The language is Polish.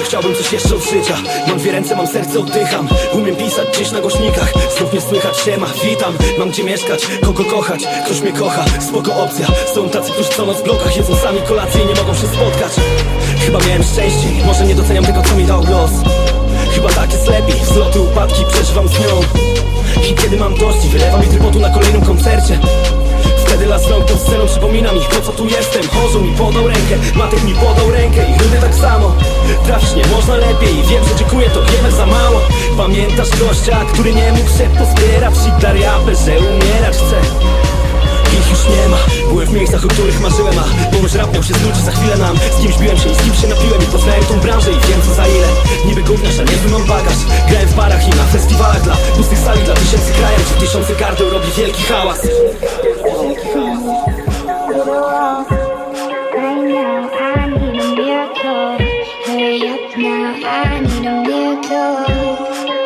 chciałbym coś jeszcze od życia? Mam dwie ręce, mam serce, oddycham. Umiem pisać gdzieś na głośnikach. Znów nie słychać siema, witam. Mam gdzie mieszkać, kogo kochać? Ktoś mnie kocha, spoko opcja. Są tacy, którzy co noc w blokach Jedzą sami kolację i nie mogą się spotkać. Chyba miałem szczęście, może nie doceniam tego, co mi dał los Chyba tak jest lepiej, wzloty, upadki przeżywam z nią. I kiedy mam dość, wylewa mi trypotu na kolejnym koncercie sceną przypomina mi po co tu jestem. Chorzą mi podał rękę, Matek mi podał rękę I rudy tak samo. Trafić nie można lepiej Wiem, że dziękuję, to wiemy za mało. Pamiętasz gościa, który nie mógł się pozbierać I dla rapę, że umierać chce. Ich już nie ma Byłem w miejscach, o których marzyłem A pomyśl rap miał się zwrócić za chwilę nam. Z kimś biłem się i z kim się napiłem I poznałem tą branżę i wiem co za ile. Niby gówniarz, a niezły mam bagaż. Grałem w barach i na festiwalach Dla pustych sali, dla tysięcy krajem. Czy tysiące gardeł robi wielki hałas? Right hurry up now, I need a miracle